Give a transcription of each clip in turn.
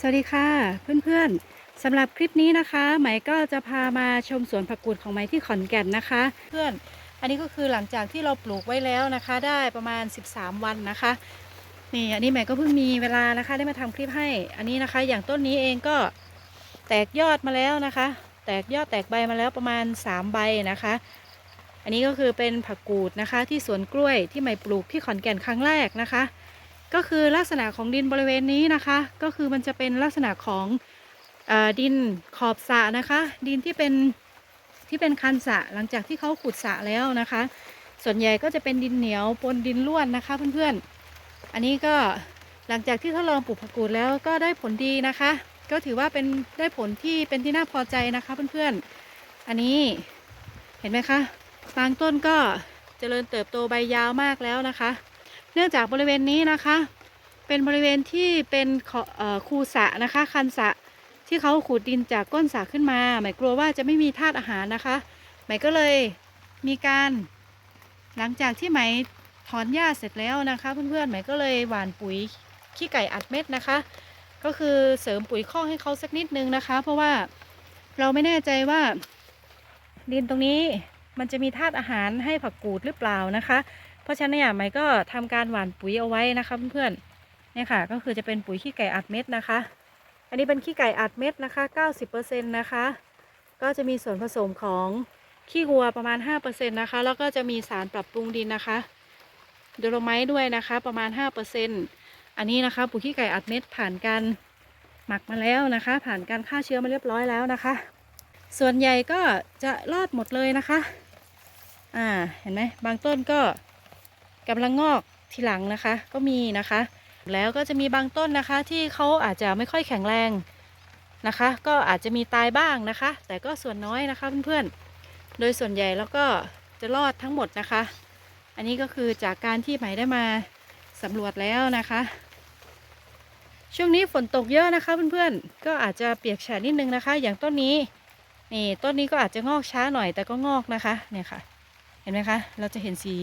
สวัสดีค่ะเพื่อนๆสำหรับคลิปนี้นะคะไหมก็จะพามาชมสวนผักกูดของไหมที่ขอนแก่นนะคะ เพื่อนอันนี้ก็คือหลังจากที่เราปลูกไว้แล้วนะคะ ได้ประมาณ 13 วันนะคะนี่อันนี้ไหมก็เพิ่งมีเวลานะคะ ได้มาทำคลิปให้อันนี้นะคะ อย่างต้นนี้เองก็แตกยอดมาแล้วนะคะ แตกยอดแตกใบมาแล้วประมาณ 3 ใบนะคะ อันนี้ก็คือเป็นผักกูดนะคะ ที่สวนกล้วยที่ไหมปลูกที่ขอนแก่นครั้งแรกนะคะ ก็คือลักษณะของดินบริเวณนี้นะคะ ก็คือมันจะเป็นลักษณะของอดินขอบสระนะคะ ดินที่เป็นที่เป็นคันสระหลังจากที่เขาขุดสระแล้วนะคะ ส่วนใหญ่ก็จะเป็นดินเหนียวปนดินล้วนนะคะเพื่อนๆ อันนี้ก็หลังจากที่ทดลองปลูกผักกูดแล้วก็ได้ผลดีนะคะ ก็ถือว่าเป็นได้ผลที่เป็นที่น่าพอใจนะคะเพื่อนๆ อันนี้เห็นไหมคะบางต้นก็เจริญเติบโตใบยาวมากแล้วนะคะ นื่องจากบริเวณนี้นะคะ เป็นบริเวณที่เป็นขอเอ่อคูสะนะคะ คันสะที่เขาขูดดินจากก้นสระขึ้นมา หมายกลัวว่าจะไม่มีธาตุอาหารนะคะ หมายก็เลยมีการหลังจากที่ไหมถอนหญ้าเสร็จแล้วนะคะเพื่อนๆไหมก็เลยหว่านปุ๋ยขี้ไก่อัดเม็ดนะคะ ก็คือเสริมปุ๋ยคอกให้เขาสักนิดนึงนะคะ เพราะว่าเราไม่แน่ใจว่า ดินตรงนี้มันจะมีธาตุอาหารให้ผักกูดหรือเปล่านะคะ เพราะฉะนั้นเนี่ยไหมก็ทำการหว่านปุ๋ยเอาไว้นะคะเพื่อนๆเนี่ยค่ะ ก็คือจะเป็นปุ๋ยขี้ไก่อัดเม็ดนะคะ อันนี้เป็นขี้ไก่อัดเม็ดนะคะ 90%นะคะ ก็จะมีส่วนผสมของขี้วัวประมาณ 5%นะคะ แล้วก็จะมีสารปรับปรุงดินนะคะโดโลไมต์ด้วยนะคะ ประมาณ 5%อันนี้นะคะปุ๋ยขี้ไก่อัดเม็ดผ่านการหมักมาแล้วนะคะ ผ่านการฆ่าเชื้อมาเรียบร้อยแล้วนะคะ ส่วนใหญ่ก็จะรอดหมดเลยนะคะ อ่า เห็นไหมบางต้นก็ กำลังงอกทีหลังนะคะก็มีนะคะ แล้วก็จะมีบางต้นนะคะที่เขาอาจจะไม่ค่อยแข็งแรงนะคะ ก็อาจจะมีตายบ้างนะคะ แต่ก็ส่วนน้อยนะคะเพื่อนๆ โดยส่วนใหญ่แล้วก็จะรอดทั้งหมดนะคะ อันนี้ก็คือจากการที่ไหมได้มาสำรวจแล้วนะคะ ช่วงนี้ฝนตกเยอะนะคะเพื่อนๆ ก็อาจจะเปียกแฉะนิดนึงนะคะ อย่างต้นนี้นี่ต้นนี้ก็อาจจะงอกช้าหน่อยแต่ก็งอกนะคะเนี่ยค่ะ เห็นไหมคะ เราจะเห็นสี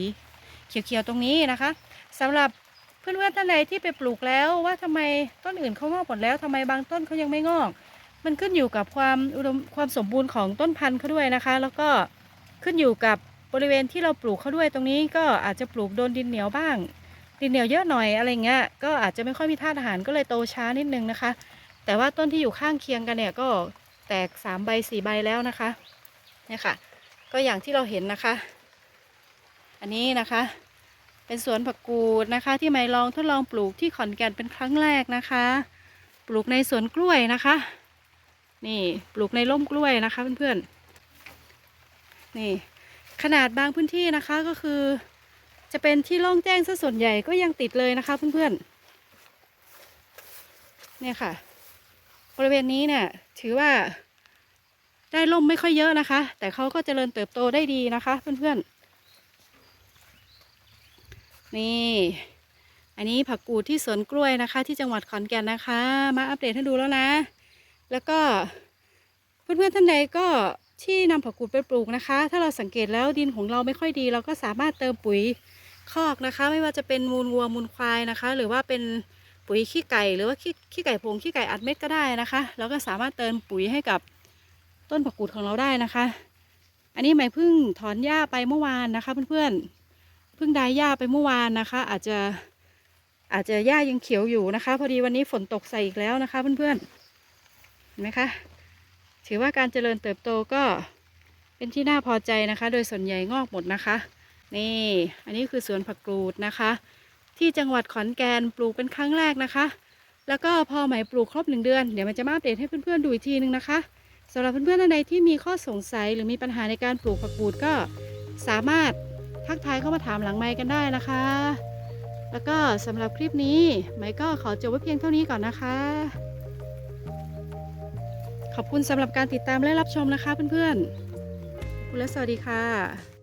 เขียวๆตรงนี้นะคะสำหรับเพื่อนๆท่านใดที่ไปปลูกแล้วว่าทำไมต้นอื่นเขางอกหมดแล้วทำไมบางต้นเขายังไม่งอก มันขึ้นอยู่กับความอุดมความสมบูรณ์ของต้นพันธุ์เขาด้วยนะคะ แล้วก็ขึ้นอยู่กับบริเวณที่เราปลูกเขาด้วยตรงนี้ก็อาจจะปลูกโดนดินเหนียวบ้าง ดินเหนียวเยอะหน่อยอะไรเงี้ยก็อาจจะไม่ค่อยมีธาตุอาหารก็เลยโตช้านิดนึงนะคะ แต่ว่าต้นที่อยู่ข้างเคียงกันเนี่ยก็แตกสามใบสี่ใบแล้วนะคะเนี่ยค่ะ ก็อย่างที่เราเห็นนะคะ อันนี้นะคะ เป็นสวนผักกูดนะคะ ที่ไม่ลองทดลองปลูกที่ขอนแก่นเป็นครั้งแรกนะคะ ปลูกในสวนกล้วยนะคะ นี่ปลูกในร่มกล้วยนะคะเพื่อนๆนี่ขนาดบางพื้นที่นะคะก็คือ จะเป็นที่โล่งแจ้งซะส่วนใหญ่ก็ยังติดเลยนะคะเพื่อนๆเนี่ยค่ะ บริเวณนี้เนี่ยถือว่าได้ร่มไม่ค่อยเยอะนะคะ แต่เขาก็เจริญเติบโตได้ดีนะคะเพื่อนๆ นี่ อันนี้ผักกูดที่สวนกล้วยนะคะ ที่จังหวัดขอนแก่นนะคะ มาอัปเดตให้ดูแล้วนะ แล้วก็เพื่อนๆท่านใดก็ที่นำผักกูดไปปลูกนะคะ ถ้าเราสังเกตแล้วดินของเราไม่ค่อยดี เราก็สามารถเติมปุ๋ยคอกนะคะ ไม่ว่าจะเป็นมูลวัวมูลควายนะคะ หรือว่าเป็นปุ๋ยขี้ไก่หรือว่าขี้ขี้ไก่ผงขี้ไก่อัดเม็ดก็ได้นะคะ เราก็สามารถเติมปุ๋ยให้กับต้นผักกูดของเราได้นะคะ อันนี้หมายพิ่งถอนหญ้าไปเมื่อวานนะคะเพื่อนๆ เพิ่งได้หญ้าไปเมื่อวานนะคะ อาจจะอาจจะหญ้ายังเขียวอยู่นะคะ พอดีวันนี้ฝนตกใส่อีกแล้วนะคะเพื่อนๆเห็นไหมคะ ถือว่าการเจริญเติบโตก็เป็นที่น่าพอใจนะคะ โดยส่วนใหญ่งอกหมดนะคะ นี่ อันนี้คือสวนผักกูดนะคะ ที่จังหวัดขอนแก่นปลูกเป็นครั้งแรกนะคะ แล้วก็พอไหมปลูกครบหนึ่งเดือนเดี๋ยวมันจะมาอัปเดตให้เพื่อนๆดูอีกทีนึงนะคะสำหรับเพื่อนๆท่านใดที่มีข้อสงสัยหรือมีปัญหาในการปลูกผักกูดก็สามารถ ทักทายเข้ามาถามหลังไมค์กันได้นะคะ แล้วก็สำหรับคลิปนี้ไมค์ก็ขอจบไว้เพียงเท่านี้ก่อนนะคะ ขอบคุณสำหรับการติดตามและรับชมนะคะเพื่อนๆคุณและสวัสดีค่ะ